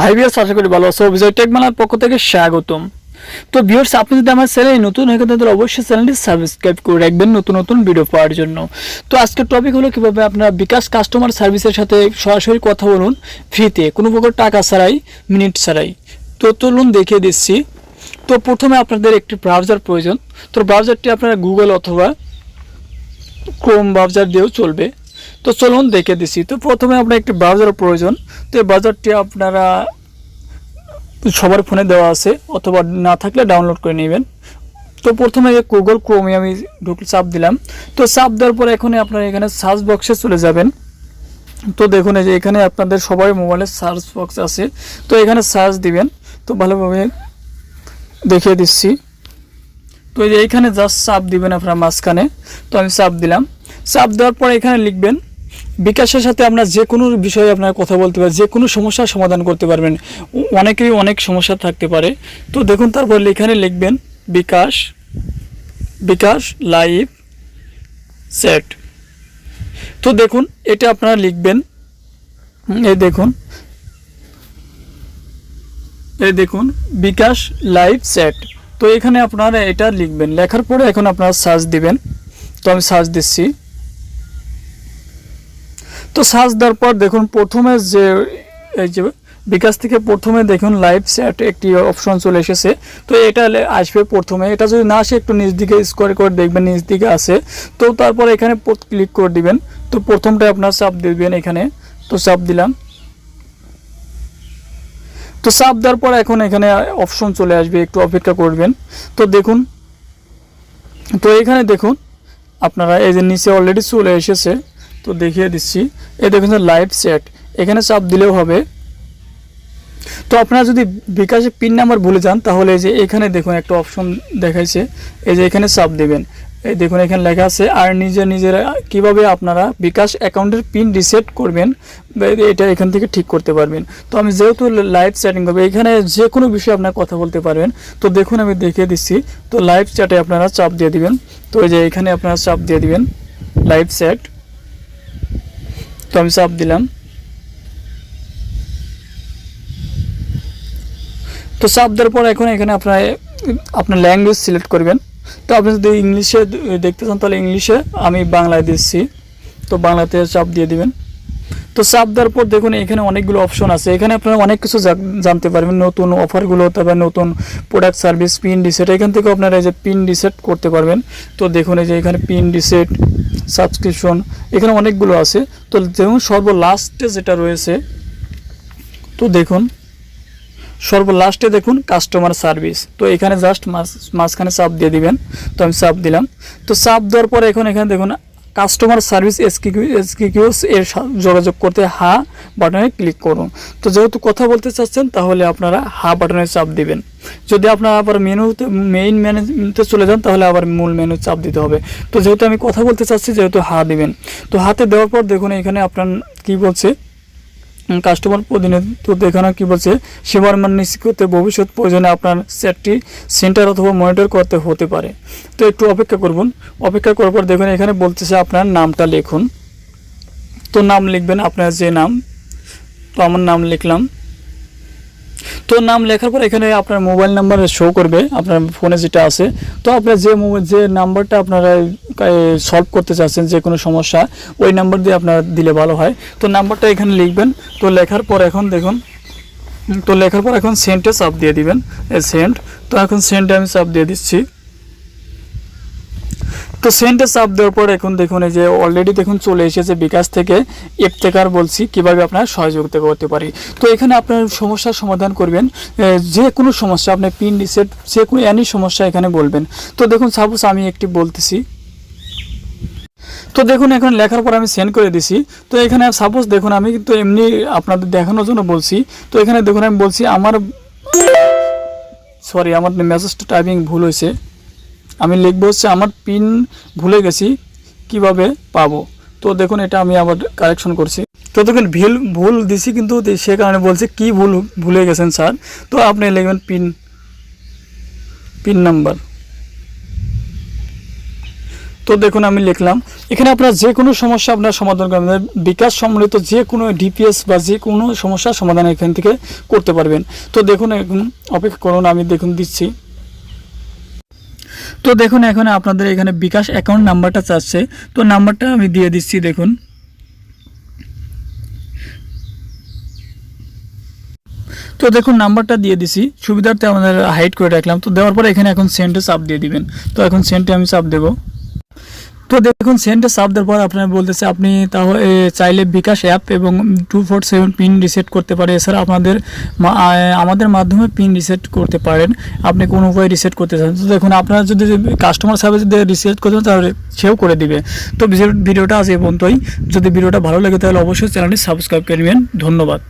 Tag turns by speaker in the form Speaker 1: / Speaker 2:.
Speaker 1: Hi viewers আশা করি ভালো আছো। বিজয় টেক বাংলার পক্ষ থেকে স্বাগতম। তো ভিউয়ার্স আপনি যদি আমার চ্যানেলে নতুন হয়ে তাহলে অবশ্যই চ্যানেলটি সাবস্ক্রাইব করে রাখবেন নতুন নতুন ভিডিও পাওয়ার জন্য। তো আজকের টপিক হলো কীভাবে আপনারা বিকাশ কাস্টমার সার্ভিসের সাথে সরাসরি কথা বলুন ফ্রিতে কোনো প্রকার টাকা ছাড়াই মিনিট ছাড়াই। তো চলুন দেখিয়ে দিচ্ছি। তো প্রথমে আপনাদের একটি ব্রাউজার প্রয়োজন। তো ব্রাউজারটি আপনারা গুগল অথবা ক্রোম ব্রাউজার দিয়েও চলবে। তো চলুন দেখে দিছি। তো প্রথমে আপনার একটি ব্রাউজার প্রয়োজন। তো এই ব্রাউজারটি আপনারা সবার ফোনে দেওয়া আছে, অথবা না থাকলে ডাউনলোড করে নেবেন। তো প্রথমে গুগল ক্রোমে আমি ঢুকলে চাপ দিলাম। তো চাপ দেওয়ার পরে এখন আপনারা এখানে সার্চ বক্সে চলে যাবেন। তো দেখুন এই যে এখানে আপনাদের সবাই মোবাইলে সার্চ বক্স আছে। তো এখানে সার্চ দিবেন। তো ভালোভাবে দেখিয়ে দিচ্ছি। তো এই যে এইখানে জাস্ট চাপ দিবেন আপনার মাঝখানে। তো আমি চাপ দিলাম। চাপ দেওয়ার পরে এখানে লিখবেন বিকাশের সাথে আপনার যে কোনো বিষয়ে আপনার কথা বলতে পারেন যে কোনো সমস্যার সমাধান করতে পারবেন। অনেকেরই অনেক সমস্যা থাকতে পারে। তো দেখুন, তারপর এখানে লিখবেন, বিকাশ বিকাশ লাইভ সেট। তো দেখুন, এটা আপনারা লিখবেন। এই দেখুন। এই দেখুন, বিকাশ লাইভ সেট। তো এখানে আপনারা এটা লিখবেন। লেখার পরে এখন আপনারা সার্চ দিবেন। তো আমি সার্চ দিচ্ছি। তো সার্চ দেওয়ার পর দেখুন প্রথমে যে, এই যে বিকাশ থেকে প্রথমে দেখুন লাইভ সেট একটি অপশন চলে এসেছে। তো এটা আসবে প্রথমে। এটা যদি না আসে, একটু নিচ দিকে স্কোয়ার করে দেখবেন, নিচ দিকে আসে তো তারপর এখানে ক্লিক করে দিবেন। তো প্রথমটা আপনার চাপ দিবেন এখানে। তো চাপ দিলাম। তো চাপ দেওয়ার পর এখন এখানে অপশন চলে আসবে, একটু অপেক্ষা করবেন। তো দেখুন, তো এখানে দেখুন, আপনারা এই যে নিচে অলরেডি চলে এসেছে। তো দেখিয়ে দিচ্ছি। এই দেখুন লাইভ সেট এখানে চাপ দিলেও হবে। তো আপনারা যদি বিকাশে পিন নাম্বার ভুলে যান, তাহলে এই যে এখানে দেখুন একটা অপশন দেখাইছে। এই যে এখানে চাপ দেবেন। এই দেখুন, এখানে লেখা আছে, আর নিজে নিজের কীভাবে আপনারা বিকাশ অ্যাকাউন্টের পিন রিসেট করবেন এটা এখান থেকে ঠিক করতে পারবেন। তো আমি যেহেতু লাইভ চ্যাটিং করব এখানে যে কোনো বিষয়ে আপনারা কথা বলতে পারবেন। তো দেখুন, আমি দেখিয়ে দিচ্ছি। তো লাইভ চ্যাটে আপনারা চাপ দিয়ে দিবেন। তো এই যে এখানে আপনারা চাপ দিয়ে দিবেন। লাইভ চ্যাট তো আমি চাপ দিলাম। তো চাপ দেওয়ার পর এখন এখানে আপনার আপনার ল্যাঙ্গুয়েজ সিলেক্ট করবেন। তো আপনি যদি ইংলিশে দেখতে চান, তাহলে ইংলিশে আমি বাংলায় দিচ্ছি। তো বাংলাতে চাপ দিয়ে দিবেন। তো চাপ দেওয়ার পর দেখুন এখানে অনেকগুলো অপশন আছে। এখানে আপনারা অনেক কিছু জানতে পারবেন। নতুন অফারগুলো তারপর নতুন প্রোডাক্ট সার্ভিস পিন রিসেট এখান থেকে আপনারা এই যে পিন রিসেট করতে পারবেন। তো দেখুন এই যে এখানে পিন রিসেট সাবস্ক্রিপশন এখানে অনেকগুলো আছে। তো দেখুন সর্বলাস্টে যেটা রয়েছে, তো দেখুন সর্বলাস্টে দেখুন কাস্টমার সার্ভিস তো এখানে জাস্ট মাঝখানে চাপ দিয়ে দিবেন। তো আমি চাপ দিলাম। তো চাপ দেওয়ার পরে এখন এখানে দেখুন কাস্টমার সার্ভিস এসকিউস এর যোগাযোগ করতে হা বাটনে ক্লিক করুন। তো যেহেতু কথা বলতে চাচ্ছেন, তাহলে আপনারা হা বাটনে চাপ দিবেন। যদি আপনারা আবার মেনুতে মেইন মেনুতে চলে যান, তাহলে আবার মূল মেনু চাপ দিতে হবে। তো যেহেতু আমি কথা বলতে চাচ্ছি, যেহেতু হা দিবেন। তো হাতে দেওয়ার পর দেখুন, এখানে আপনার কি বলছে? কাস্টমার প্রতিনিধিত্ব দেখানো কি বলছে। সেবার মান নিশ্চিত করতে ভবিষ্যৎ প্রয়োজনে আপনার সেটটি সেন্টার অথবা মনিটর করতে হতে পারে। তো একটু অপেক্ষা করুন অপেক্ষা করার পর দেখুন, এখানে বলতেছে আপনার নামটা লিখুন। তো নাম লিখবেন, আপনার যে নাম, তো আমার নাম লিখলাম। তো নাম লেখার পর এখানে আপনার মোবাইল নাম্বার শো করবে, আপনার ফোনে যেটা আছে। তো আপনার যে যে নাম্বারটা আপনারা সলভ করতে চাচ্ছেন, যে কোনো সমস্যা, ওই নাম্বার দিয়ে আপনারা দিলে ভালো হয়। তো নাম্বারটা এখানে লিখবেন। তো লেখার পর এখন দেখুন, তো লেখার পর এখন সেন্টে চাপ দিয়ে দিবেন। সেন্ট তো এখন সেন্টে আমি চাপ দিয়ে দিচ্ছি। তো সেন্টে চাপ দেওয়ার পর এখন দেখুন এই যে অলরেডি দেখুন চলে এসেছে বিকাশ থেকে ইফতেকার বলছি, কীভাবে আপনার সহযোগিতা করতে পারি। তো এখানে আপনার সমস্যার সমাধান করবেন যে কোনো সমস্যা, আপনি পিন রিসেট যে কোনো অ্যানি সমস্যা এখানে বলবেন। তো দেখুন সাপোজ আমি একটি বলতেছি। তো দেখুন, এখন লেখার পর আমি সেন্ড করে দিছি। তো এখানে সাপোজ দেখুন, আমি কিন্তু এমনি আপনাদের দেখানোর জন্য বলছি। তো এখানে দেখুন, আমি বলছি, আমার সরি আমার মেসেজটা টাইপিং ভুল হয়েছে। আমি লিখব হচ্ছে আমার পিন ভুলে গেছি, কীভাবে পাবো? তো দেখুন, এটা আমি আবার কারেকশন করছি। তো দেখুন, ভুল ভুল দিছি কিন্তু সে কারণে বলছে কি ভুল, ভুলে গেছেন স্যার। তো আপনি লিখবেন পিন পিন নাম্বার তো দেখুন, আমি লিখলাম। এখানে আপনার যে কোনো সমস্যা আপনার সমাধান করবেন বিকাশ সম্মিলিত যে কোনো ডিপিএস বা যে কোনো সমস্যার সমাধান এখান থেকে করতে পারবেন। তো দেখুন অপেক্ষা করুন, আমি দেখুন দিচ্ছি। তো দেখুন, এখন আপনাদের এখানে বিকাশ অ্যাকাউন্ট নাম্বারটা চাচ্ছে। তো নাম্বারটা আমি দিয়ে দিচ্ছি, দেখুন। তো দেখুন নাম্বারটা দিয়ে দিছি। সুবিধার্থে আমাদের হাইড করে রাখলাম। তো দেওয়ার পরে এখানে এখন সেন্টে চাপ দিয়ে দিবেন। তো এখন সেন্টে আমি চাপ দেবো। তো দেখুন সেন্টে চাপ দেওয়ার পর আপনার বলতেছে, আপনি তাহলে চাইলে বিকাশ অ্যাপ এবং two four seven pin reset করতে পারে এছাড়া আপনাদের আমাদের মাধ্যমে পিন রিসেট করতে পারেন। আপনি কোনো উপায়ে রিসেট করতে চান? তো দেখুন, আপনারা যদি কাস্টমার সার্ভিস দিয়ে রিসেট করতে চান, তাহলে সেও করে দিবে। তো ভিডিওটা আজ এই পর্যন্তই। যদি ভিডিওটা ভালো লাগে, তাহলে অবশ্যই চ্যানেলটি সাবস্ক্রাইব করবেন ধন্যবাদ।